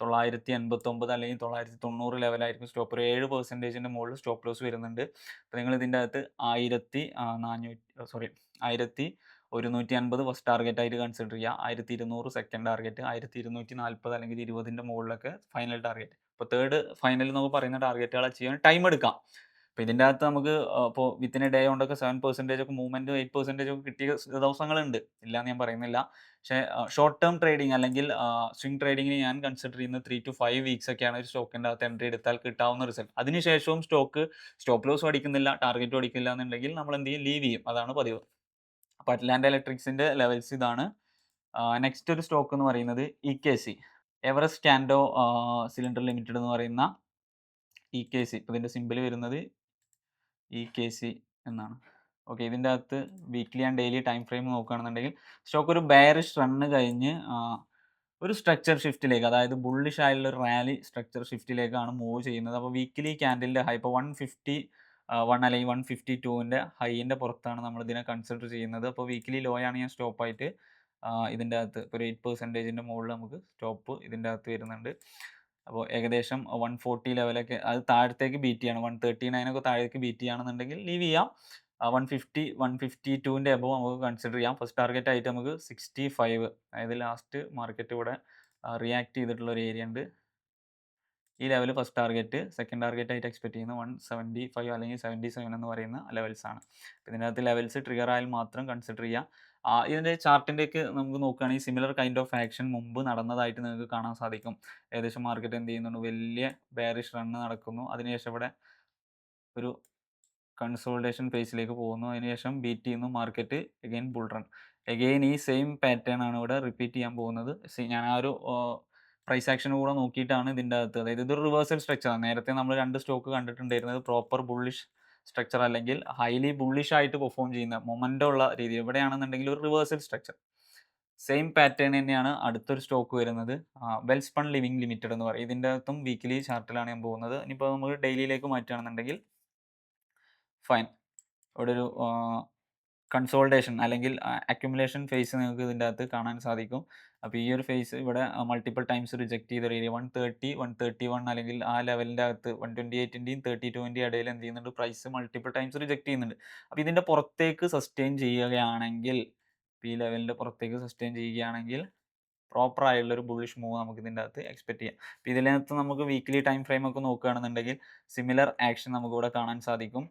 തൊള്ളായിരത്തി എൺപത്തൊമ്പത് അല്ലെങ്കിൽ തൊള്ളായിരത്തി തൊണ്ണൂറ് ലെവലായിരിക്കും സ്റ്റോപ്പ് ഒരു ഏഴ് പെർസെന്റേജിന്റെ മുകളിൽ സ്റ്റോപ്പ് ലോസ് വരുന്നുണ്ട്. അപ്പോൾ നിങ്ങൾ ഇതിന്റെ അകത്ത് ആയിരത്തി നാനൂറ്റി സോറി ആയിരത്തി ഒരുന്നൂറ്റി അൻപത് ഫസ്റ്റ് ടാർഗറ്റ് ആയിട്ട് കൺസിഡർ ചെയ്യുക ആയിരത്തി ഇരുന്നൂറ് സെക്കൻഡ് ടാർഗറ്റ് ആയിരത്തി ഇരുന്നൂറ്റി നാൽപ്പത് അല്ലെങ്കിൽ ഇരുപതിന്റെ മുകളിലൊക്കെ ഫൈനൽ ടാർഗറ്റ് ഇപ്പോൾ തേർഡ് ഫൈനൽ എന്നൊക്കെ പറയുന്ന ടാർഗറ്റുകൾ ചെയ്യാൻ ടൈം എടുക്കാം. അപ്പോൾ ഇതിന്റെ അകത്ത് നമുക്ക് ഇപ്പോൾ വിത്തിൻ എ ഡേ കൊണ്ടൊക്കെ സെവൻ പെർസെന്റേജ് ഒക്കെ മൂവ്മെന്റ് എയ്റ്റ് പെർസെന്റേജ് ഒക്കെ കിട്ടിയ ദിവസങ്ങളുണ്ട്. ഇല്ല എന്ന് ഞാൻ പറയുന്നില്ല. പക്ഷേ ഷോർട്ട് ടേം ട്രേഡിംഗ് അല്ലെങ്കിൽ സ്വിംഗ് ട്രേഡിങ്ങിന് ഞാൻ കൺസിഡർ ചെയ്യുന്ന ത്രീ ടു ഫൈവ് വീക്സ് ഒക്കെയാണ് ഒരു സ്റ്റോക്കിന്റെ അകത്ത് എൻട്രി എടുത്താൽ കിട്ടാവുന്ന റിസൾട്ട് അതിനുശേഷവും സ്റ്റോക്ക് സ്റ്റോപ്പ് ലോസ് അടിക്കുന്നില്ല ടാർഗറ്റ് അടിക്കില്ല എന്നുണ്ടെങ്കിൽ നമ്മൾ എന്ത് ചെയ്യും? ലീവ് ചെയ്യും. അതാണ് പതിവ്. അപ്പോൾ അറ്റ്ലാന്റ ഇലക്ട്രിക്സിന്റെ ലെവൽസ് ഇതാണ്. നെക്സ്റ്റ് ഒരു സ്റ്റോക്ക് എന്ന് പറയുന്നത് E K C Everest Kanto Cylinder Limited എന്ന് പറയുന്ന ഇ കെ സി ഇപ്പോൾ ഇതിന്റെ സിമ്പിൾ വരുന്നത് ഇ കെ സി എന്നാണ്. ഓക്കെ ഇതിന്റെ അകത്ത് weekly and daily time frame നോക്കുകയാണെന്നുണ്ടെങ്കിൽ സ്റ്റോക്ക് ഒരു ബെയറിഷ് റണ്ണ് കഴിഞ്ഞ് ഒരു സ്ട്രക്ചർ ഷിഫ്റ്റിലേക്ക് അതായത് ബുള്ളിഷ് ആയുള്ള റാലി സ്ട്രക്ചർ ഷിഫ്റ്റിലേക്കാണ് മൂവ് ചെയ്യുന്നത്. അപ്പോൾ വീക്കിലി ക്യാൻഡിലിന്റെ ഹൈ ഇപ്പോൾ വൺ ഫിഫ്റ്റി വൺ അല്ലെങ്കിൽ വൺ ഫിഫ്റ്റി ടുവിന്റെ ഹൈന്റെ പുറത്താണ് നമ്മൾ ഇതിനെ കൺസിഡർ ചെയ്യുന്നത്. അപ്പോൾ വീക്കിലി ലോ ആണ് ഞാൻ സ്റ്റോപ്പായിട്ട് ഇതിന്റെ അകത്ത് ഒരു എയ്റ്റ് പെർസെന്റേജിന്റെ മുകളിൽ നമുക്ക് സ്റ്റോപ്പ് ഇതിന്റെ അകത്ത് വരുന്നുണ്ട്. അപ്പോൾ ഏകദേശം വൺ ഫോർട്ടി ലെവലൊക്കെ അത് താഴത്തേക്ക് ബീറ്റ് ചെയ്യണം. വൺ തേർട്ടി നയനൊക്കെ താഴേക്ക് ബീറ്റ് ചെയ്യുകയാണെന്നുണ്ടെങ്കിൽ ലീവ് ചെയ്യാം. വൺ ഫിഫ്റ്റി വൺ ഫിഫ്റ്റി ടുവിന്റെ എബോ നമുക്ക് കൺസിഡർ ചെയ്യാം. ഫസ്റ്റ് ടാർഗറ്റ് ആയിട്ട് നമുക്ക് സിക്സ്റ്റി ഫൈവ് അതായത് ലാസ്റ്റ് മാർക്കറ്റ് ഇവിടെ റിയാക്ട് ചെയ്തിട്ടുള്ള ഒരു ഏരിയ ഉണ്ട്. ഈ level first target second target ആയിട്ട് എക്സ്പെക്ട് ചെയ്യുന്ന വൺ സെവന്റി ഫൈവ് അല്ലെങ്കിൽ സെവന്റി സെവൻ എന്ന് പറയുന്ന ലെവൽസ് ആണ് ഇതിനകത്ത് ലെവൽസ് ട്രിഗർ ആയാൽ മാത്രം കൺസിഡർ ചെയ്യുക ഇതിന്റെ ചാർട്ടിന്റെയൊക്കെ നമുക്ക് നോക്കുകയാണെങ്കിൽ സിമിലർ കൈൻഡ് ഓഫ് ആക്ഷൻ മുമ്പ് നടന്നതായിട്ട് നിങ്ങൾക്ക് കാണാൻ സാധിക്കും. ഏകദേശം മാർക്കറ്റ് എന്ത് ചെയ്യുന്നുണ്ട്? വലിയ ബാരിഷ് റണ്ണ് നടക്കുന്നു. അതിനുശേഷം ഇവിടെ ഒരു കൺസോൾട്ടേഷൻ ഫേസിലേക്ക് പോകുന്നു. അതിനുശേഷം ബീറ്റ് ചെയ്യുന്നു. Market again bull run again ഈ സെയിം പാറ്റേൺ ആണ് ഇവിടെ റിപ്പീറ്റ് ചെയ്യാൻ പോകുന്നത്. ഞാൻ ആ ഒരു പ്രൈസ് ആക്ഷൻ കൂടെ നോക്കിയിട്ടാണ് ഇതിന്റെ അകത്ത്. അതായത് ഇതൊരു റിവേഴ്സൽ സ്ട്രക്ചറാണ് നേരത്തെ നമ്മൾ രണ്ട് സ്റ്റോക്ക് കണ്ടിട്ടുണ്ടായിരുന്നത് പ്രോപ്പർ ബുള്ളിഷ് സ്ട്രക്ചർ അല്ലെങ്കിൽ ഹൈലി ബുള്ളിഷ് ആയിട്ട് പെർഫോം ചെയ്യുന്ന മൊമെന്റോ ഉള്ള രീതി. എവിടെയാണെന്നുണ്ടെങ്കിൽ ഒരു റിവേഴ്സൽ സ്ട്രക്ചർ സെയിം പാറ്റേൺ തന്നെയാണ് അടുത്തൊരു സ്റ്റോക്ക് വരുന്നത്. വെൽസ്പൺ ലിവിങ് ലിമിറ്റഡ് എന്ന് പറയും. ഇതിന്റെ അകത്തും വീക്കിലി ചാർട്ടിലാണ് ഞാൻ പോകുന്നത്. ഇനിയിപ്പോൾ നമുക്ക് ഡെയിലിയിലേക്ക് മാറ്റുകയാണെന്നുണ്ടെങ്കിൽ ഫൈൻ ഇവിടെ ഒരു കൺസോൾട്ടേഷൻ അല്ലെങ്കിൽ അക്യുമുലേഷൻ ഫേസ് നിങ്ങൾക്ക് ഇതിന്റെ അകത്ത് കാണാൻ സാധിക്കും. അപ്പോൾ ഈ ഒരു ഫേസ് ഇവിടെ മൾട്ടിപ്പിൾ ടൈംസ് റിജക്റ്റ് ചെയ്ത area one thirty one thirty one അല്ലെങ്കിൽ ആ ലെവലിന്റെ അകത്ത് വൺ ട്വന്റി എയ്റ്റിന്റെയും തേർട്ടി ടുവിന്റെ ഇടയിൽ എന്ത് ചെയ്യുന്നുണ്ട്? പ്രൈസ് മൾട്ടിപ്പിൾ ടൈംസ് റിജക്റ്റ് ചെയ്യുന്നുണ്ട്. അപ്പോൾ ഇതിന്റെ പുറത്തേക്ക് സസ്റ്റെയിൻ ചെയ്യുകയാണെങ്കിൽ ഈ ലെവലിന്റെ പുറത്തേക്ക് സസ്റ്റെയിൻ ചെയ്യുകയാണെങ്കിൽ പ്രോപ്പർ ആയിട്ടുള്ള ഒരു ബുള്ളിഷ് മൂവ് നമുക്ക് ഇതിന്റെ അകത്ത് എക്സ്പെക്ട് ചെയ്യാം. അപ്പോൾ ഇതിനകത്ത് നമുക്ക് വീക്ക്ലി ടൈം ഫ്രെയിം ഒക്കെ നോക്കുകയാണെന്നുണ്ടെങ്കിൽ സിമിലർ ആക്ഷൻ നമുക്കിവിടെ കാണാൻ സാധിക്കും.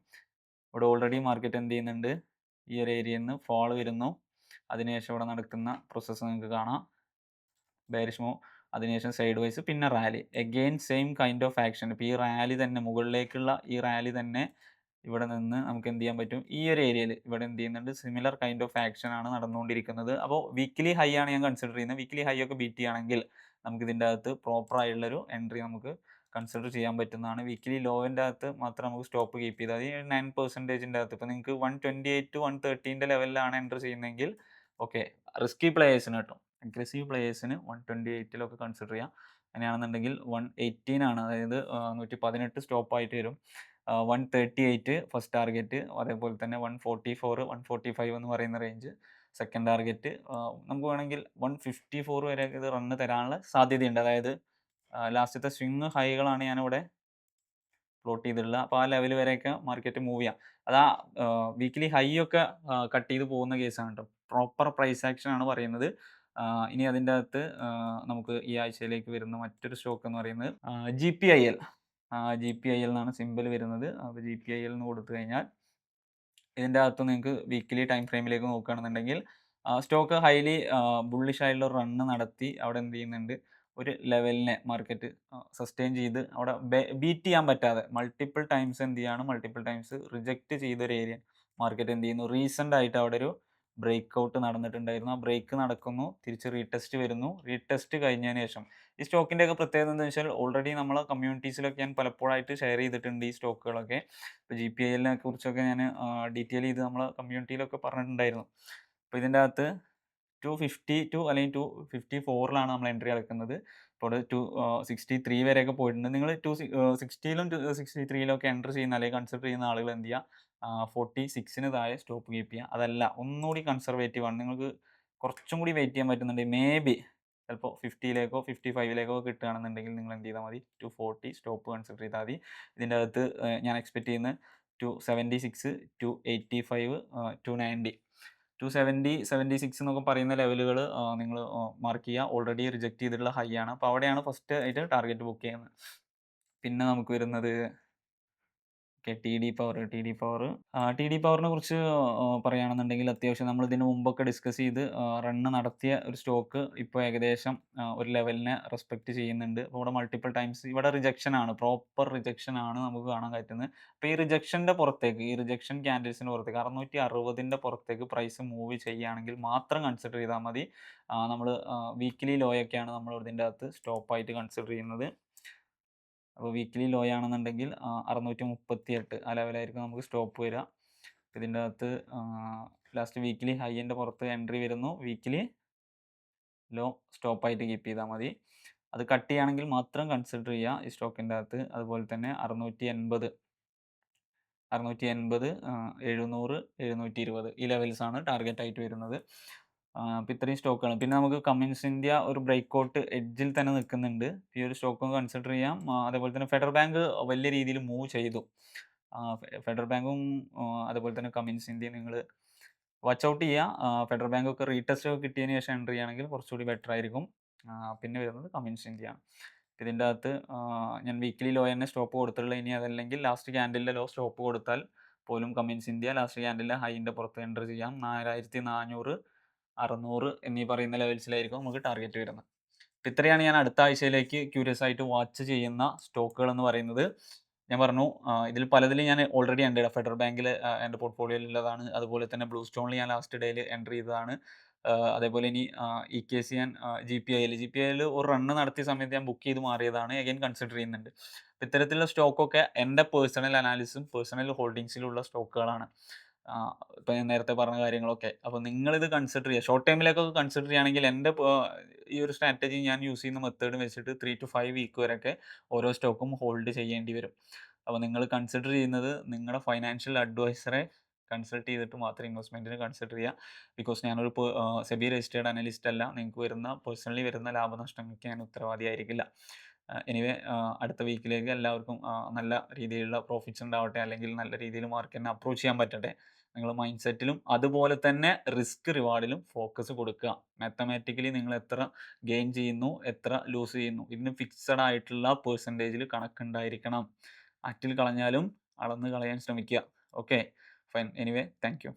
ഇവിടെ ഓൾറെഡി മാർക്കറ്റ് എന്ത് ചെയ്യുന്നുണ്ട്? ഈ ഒരു ഏരിയയിൽ നിന്ന് ഫോൾ വരുന്നു. അതിനുശേഷം ഇവിടെ നടക്കുന്ന പ്രോസസ്സ് നിങ്ങൾക്ക് കാണാം. ബാരിഷ് മൂവ് അതിനുശേഷം സൈഡ് വൈസ് പിന്നെ rally again same kind of action ഇപ്പോൾ ഈ റാലി തന്നെ മുകളിലേക്കുള്ള ഈ റാലി തന്നെ ഇവിടെ നിന്ന് നമുക്ക് എന്ത് ചെയ്യാൻ പറ്റും? ഈ ഒരു ഏരിയയിൽ ഇവിടെ എന്ത് ചെയ്യുന്നുണ്ട്? സിമിലർ കൈൻഡ് ഓഫ് ആക്ഷൻ ആണ് നടന്നുകൊണ്ടിരിക്കുന്നത്. അപ്പോൾ വീക്ക്ലി ഹൈ ആണ് ഞാൻ കൺസിഡർ ചെയ്യുന്നത്. വീക്ക്ലി ഹൈ ഒക്കെ ബീറ്റ് ചെയ്യുകയാണെങ്കിൽ നമുക്ക് ഇതിന്റെ അകത്ത് പ്രോപ്പർ ആയിട്ടുള്ളൊരു എൻട്രി നമുക്ക് കൺസിഡർ ചെയ്യാൻ പറ്റുന്നതാണ്. വീക്കിലി ലോവിന്റെ അകത്ത് മാത്രം നമുക്ക് സ്റ്റോപ്പ് കീപ്പ് ചെയ്താൽ മതി. നയൻ പെർസെന്റേജിന്റെ അകത്ത്. ഇപ്പോൾ നിങ്ങൾക്ക് one twenty eight to one തേർട്ടീന്റെ ലെവലിലാണ് എന്റർ ചെയ്യുന്നതെങ്കിൽ ഓക്കെ റിസ്കി പ്ലേയേഴ്സിന് കേട്ടോ. അഗ്രസീവ് പ്ലേയേഴ്സിന് വൺ ട്വന്റി എയ്റ്റിലൊക്കെ കൺസിഡർ ചെയ്യാം. അങ്ങനെയാണെന്നുണ്ടെങ്കിൽ വൺ എയ്റ്റീൻ ആണ്. അതായത് നൂറ്റി പതിനെട്ട് സ്റ്റോപ്പായിട്ട് വരും. One thirty eight first target അതേപോലെ തന്നെ one forty four one forty five എന്ന് പറയുന്ന റേഞ്ച് സെക്കൻഡ് ടാർഗറ്റ് നമുക്ക് വേണമെങ്കിൽ വൺ ഫിഫ്റ്റി ഫോർ വരെ ഇത് റണ്ണ് തരാനുള്ള സാധ്യതയുണ്ട്. അതായത് ലാസ്റ്റത്തെ സ്വിങ് ഹൈകളാണ് ഞാനിവിടെ പ്ലോട്ട് ചെയ്തിട്ടുള്ളത് അപ്പോൾ ആ ലെവൽ വരെയൊക്കെ മാർക്കറ്റ് മൂവ് ചെയ്യാം. ആ വീക്ക്ലി ഹൈ ഒക്കെ കട്ട് ചെയ്ത് പോകുന്ന കേസാണ് കേട്ടോ പ്രോപ്പർ പ്രൈസ് ആക്ഷൻ ആണ് പറയുന്നത്. ഇനി അതിന്റെ അകത്ത് നമുക്ക് ഈ ആഴ്ചയിലേക്ക് വരുന്ന മറ്റൊരു സ്റ്റോക്ക് എന്ന് പറയുന്നത് G P I L G P I L എന്നാണ് സിമ്പിൾ വരുന്നത്. അപ്പോൾ ജി പി ഐ എൽ എന്ന് കൊടുത്തു കഴിഞ്ഞാൽ ഇതിന്റെ അകത്ത് നിങ്ങൾക്ക് വീക്ക്ലി ടൈം ഫ്രെയിമിലേക്ക് നോക്കുകയാണെന്നുണ്ടെങ്കിൽ സ്റ്റോക്ക് ഹൈലി ബുള്ളിഷ് ആയിട്ടുള്ള റണ്ണ് നടത്തി അവിടെ എന്ത് ചെയ്യുന്നുണ്ട് ഒരു ലെവലിനെ മാർക്കറ്റ് സസ്റ്റെയിൻ ചെയ്ത് അവിടെ ബീറ്റ് ചെയ്യാൻ പറ്റാതെ മൾട്ടിപ്പിൾ ടൈംസ് എന്ത് ചെയ്യാണ് മൾട്ടിപ്പിൾ ടൈംസ് റിജക്റ്റ് ചെയ്തൊരു ഏരിയ മാർക്കറ്റ് എന്ത് ചെയ്യുന്നു. റീസെന്റ് ആയിട്ട് അവിടെ ഒരു ബ്രേക്ക് ഔട്ട് നടന്നിട്ടുണ്ടായിരുന്നു. ആ ബ്രേക്ക് നടക്കുന്നു തിരിച്ച് റീടെസ്റ്റ് വരുന്നു. റീടെസ്റ്റ് കഴിഞ്ഞതിന് ശേഷം ഈ സ്റ്റോക്കിന്റെ ഒക്കെ പ്രത്യേകത എന്താ വെച്ചാൽ ഓൾറെഡി നമ്മളെ കമ്മ്യൂണിറ്റീസിലൊക്കെ ഞാൻ പലപ്പോഴായിട്ട് ഷെയർ ചെയ്തിട്ടുണ്ട് ഈ സ്റ്റോക്കുകളൊക്കെ. ഇപ്പോൾ ജി പി എല്ലിനെ കുറിച്ചൊക്കെ ഞാൻ ഡീറ്റെയിൽ ചെയ്ത് നമ്മളെ കമ്മ്യൂണിറ്റിയിലൊക്കെ പറഞ്ഞിട്ടുണ്ടായിരുന്നു. അപ്പോൾ ഇതിന്റെ അകത്ത് ടു ഫിഫ്റ്റി ടു അല്ലെങ്കിൽ ടു ഫിഫ്റ്റി ഫോറിലാണ് നമ്മൾ എൻട്രി അടക്കുന്നത് ഇപ്പോൾ ടു സിക്സ്റ്റി ത്രീ വരെയൊക്കെ പോയിട്ടുണ്ട്. നിങ്ങൾ ടു സിക്സ്റ്റിയിലും സിക്സ്റ്റി ത്രീയിലും ഒക്കെ എൻട്രി ചെയ്യുന്ന അല്ലെങ്കിൽ കൺസിഡർ ചെയ്യുന്ന ആളുകൾ എന്ത് ചെയ്യുക? ഫോർട്ടി സിക്സിന് താഴെ സ്റ്റോപ്പ് കീപ്പ് ചെയ്യുക. അതല്ല ഒന്നുകൂടി കൺസർവേറ്റീവ് ആണ്. നിങ്ങൾക്ക് കുറച്ചും കൂടി വെയിറ്റ് ചെയ്യാൻ പറ്റുന്നുണ്ടെങ്കിൽ മേ ബി ചിലപ്പോൾ ഫിഫ്റ്റിയിലേക്കോ ഫിഫ്റ്റി ഫൈവിലേക്കോ കിട്ടുകയാണെന്നുണ്ടെങ്കിൽ നിങ്ങൾ എന്ത് ചെയ്താൽ മതി. ടു ഫോർട്ടി സ്റ്റോപ്പ് കൺസിഡർ ചെയ്താൽ മതി. ഇതിന്റെ അകത്ത് ഞാൻ എക്സ്പെക്ട് ചെയ്യുന്നത് two seventy six two eighty five two ninety two seventy seventy six എന്നൊക്കെ പറയുന്ന ലെവലുകൾ നിങ്ങൾ മാർക്ക് ചെയ്യുക ഓൾറെഡി റിജക്റ്റ് ചെയ്തിട്ടുള്ള ഹൈ ആണ്. അപ്പോൾ അവിടെയാണ് ഫസ്റ്റ് ആയിട്ട് ടാർഗറ്റ് ബുക്ക് ചെയ്യുന്നത്. പിന്നെ നമുക്ക് വരുന്നത് okay. T D power T D power T D പവറിനെ കുറിച്ച് പറയുകയാണെന്നുണ്ടെങ്കിൽ അത്യാവശ്യം നമ്മൾ ഇതിന് മുമ്പൊക്കെ ഡിസ്കസ് ചെയ്ത് റണ്ണ് നടത്തിയ ഒരു സ്റ്റോക്ക് ഇപ്പോൾ ഏകദേശം ഒരു ലെവലിനെ റെസ്പെക്റ്റ് ചെയ്യുന്നുണ്ട്. അപ്പോൾ ഇവിടെ മൾട്ടിപ്പിൾ ടൈംസ് ഇവിടെ റിജക്ഷൻ ആണ്. പ്രോപ്പർ റിജക്ഷൻ ആണ് നമുക്ക് കാണാൻ പറ്റുന്നത്. അപ്പോൾ ഈ റിജക്ഷന്റെ പുറത്തേക്ക് ഈ റിജക്ഷൻ ക്യാൻഡിൽസിന്റെ പുറത്തേക്ക് അറുന്നൂറ്റി അറുപതിന്റെ പുറത്തേക്ക് പ്രൈസ് മൂവ് ചെയ്യുകയാണെങ്കിൽ മാത്രം കൺസിഡർ ചെയ്താൽ മതി. നമ്മൾ വീക്ക്ലി ലോയൊക്കെയാണ് നമ്മൾ ഇതിന്റെ അകത്ത് സ്റ്റോപ്പായിട്ട് കൺസിഡർ ചെയ്യുന്നത്. അപ്പോൾ വീക്കിലി ലോ ആണെന്നുണ്ടെങ്കിൽ അറുന്നൂറ്റി മുപ്പത്തി എട്ട് ആ ലെവലായിരിക്കും നമുക്ക് സ്റ്റോപ്പ് വരിക. ഇതിന്റെ അകത്ത് ലാസ്റ്റ് വീക്കിലി ഹൈന്റെ പുറത്ത് എൻട്രി വരുന്നു. വീക്കിലി ലോ സ്റ്റോപ്പായിട്ട് കീപ്പ് ചെയ്താൽ മതി. അത് കട്ട് ചെയ്യുകയാണെങ്കിൽ മാത്രം കൺസിഡർ ചെയ്യുക ഈ സ്റ്റോക്കിന്റെ അകത്ത്. അതുപോലെ തന്നെ അറുന്നൂറ്റി എൺപത് അറുന്നൂറ്റി എൺപത് എഴുന്നൂറ് എഴുന്നൂറ്റി ഇരുപത് ഈ ലെവൽസാണ് ടാർഗറ്റ് ആയിട്ട് വരുന്നത്. അപ്പോൾ ഇത്രയും സ്റ്റോക്കാണ് പിന്നെ നമുക്ക് കമ്മിൻസ് ഇന്ത്യ ഒരു ബ്രേക്ക് ഔട്ട് എഡ്ജിൽ തന്നെ നിൽക്കുന്നുണ്ട്. ഈ ഒരു സ്റ്റോക്ക് കൺസിഡർ ചെയ്യാം. അതേപോലെ തന്നെ ഫെഡറൽ ബാങ്ക് വലിയ രീതിയിൽ മൂവ് ചെയ്തു. ഫെഡറൽ ബാങ്കും അതേപോലെ തന്നെ കമ്മിൻസ് ഇന്ത്യ നിങ്ങൾ വാച്ച് ഔട്ട് ചെയ്യുക ഫെഡറൽ ബാങ്ക് ഒക്കെ റീടെസ്റ്റ് ഒക്കെ കിട്ടിയതിന് ശേഷം എൻട്രി ചെയ്യുകയാണെങ്കിൽ കുറച്ചുകൂടി ബെറ്റർ ആയിരിക്കും. പിന്നെ വരുന്നത് കമ്മിൻസ് ഇന്ത്യ ആണ്. ഇതിന്റെ അകത്ത് ഞാൻ വീക്ക്ലി ലോ തന്നെ സ്റ്റോപ്പ് കൊടുത്തിട്ടുള്ള. ഇനി അതല്ലെങ്കിൽ ലാസ്റ്റ് ക്യാൻഡിലെ ലോ സ്റ്റോപ്പ് കൊടുത്താൽ പോലും കമ്മിൻസ് ഇന്ത്യ ലാസ്റ്റ് ക്യാൻഡിലെ ഹൈന്റെ പുറത്ത് എൻട്രി ചെയ്യാം. നാലായിരത്തി നാനൂറ് അറുന്നൂറ് എന്നീ പറയുന്ന ലെവൽസിലായിരിക്കും നമുക്ക് ടാർഗറ്റ് വരുന്നത്. അപ്പോൾ ഇത്രയാണ് ഞാൻ അടുത്ത ആഴ്ചയിലേക്ക് ക്യൂരിയസ് ആയിട്ട് വാച്ച് ചെയ്യുന്ന സ്റ്റോക്കുകൾ എന്ന് പറയുന്നത്. ഞാൻ പറഞ്ഞു ഇതിൽ പലതിലും ഞാൻ ഓൾറെഡി എന്റെ ഫെഡറൽ ബാങ്കിൽ എന്റെ പോർട്ട്ഫോളിയോയിൽ ഉള്ളതാണ്. അതുപോലെ തന്നെ ബ്ലൂ സ്റ്റോണിൽ ഞാൻ ലാസ്റ്റ് ഡേയിൽ എൻട്രി ചെയ്തതാണ്. അതേപോലെ ഇനി ഇ കെ സി ഞാൻ ജി പി ഐയിൽ ജി പി ഐയിൽ ഒരു റണ്ണ് നടത്തിയ സമയത്ത് ഞാൻ ബുക്ക് ചെയ്ത് മാറിയതാണ്. അഗൈൻ കൺസിഡർ ചെയ്യുന്നുണ്ട്. ഇത്തരത്തിലുള്ള സ്റ്റോക്കൊക്കെ എന്റെ പേഴ്സണൽ അനാലിസിസും പേഴ്സണൽ ഹോൾഡിങ്സിലുള്ള സ്റ്റോക്കുകളാണ് ഇപ്പം ഞാൻ നേരത്തെ പറഞ്ഞ കാര്യങ്ങളൊക്കെ. അപ്പോൾ നിങ്ങളിത് കൺസിഡർ ചെയ്യുക ഷോർട്ട് ടൈമിലേക്കൊക്കെ കൺസിഡർ ചെയ്യുകയാണെങ്കിൽ എന്റെ ഈ ഒരു സ്ട്രാറ്റജി ഞാൻ യൂസ് ചെയ്യുന്ന മെത്തേഡ് വെച്ചിട്ട് ത്രീ ടു ഫൈവ് വീക്ക് വരെയൊക്കെ ഓരോ സ്റ്റോക്കും ഹോൾഡ് ചെയ്യേണ്ടി വരും. അപ്പോൾ നിങ്ങൾ കൺസിഡർ ചെയ്യുന്നത് നിങ്ങളുടെ ഫൈനാൻഷ്യൽ അഡ്വൈസറെ കൺസൾട്ട് ചെയ്തിട്ട് മാത്രം ഇൻവെസ്റ്റ്മെന്റിന് കൺസിഡർ ചെയ്യുക ബിക്കോസ് ഞാനൊരു സെബി രജിസ്റ്റേർഡ് അനലിസ്റ്റ് അല്ല. നിങ്ങൾക്ക് വരുന്ന പേഴ്സണലി വരുന്ന ലാഭനഷ്ടങ്ങൾക്ക് ഞാൻ ഉത്തരവാദിയായിരിക്കില്ല. എനിവേ അടുത്ത വീക്കിലേക്ക് എല്ലാവർക്കും നല്ല രീതിയിലുള്ള പ്രോഫിറ്റ്സ് ഉണ്ടാവട്ടെ അല്ലെങ്കിൽ നല്ല രീതിയിൽ മാർക്കറ്റിനെ അപ്രോച്ച് ചെയ്യാൻ പറ്റട്ടെ. നിങ്ങൾ മൈൻഡ് സെറ്റിലും അതുപോലെ തന്നെ റിസ്ക് റിവാർഡിലും ഫോക്കസ് കൊടുക്കുക. മാത്തമാറ്റിക്കലി നിങ്ങൾ എത്ര ഗെയിൻ ചെയ്യുന്നു എത്ര ലൂസ് ചെയ്യുന്നു ഇതിന് ഫിക്സഡ് ആയിട്ടുള്ള പേഴ്സന്റേജിൽ കണക്കുണ്ടായിരിക്കണം. അറ്റിൽ കളഞ്ഞാലും അളന്ന് കളയാൻ ശ്രമിക്കുക. Okay. Fine. Anyway thank you.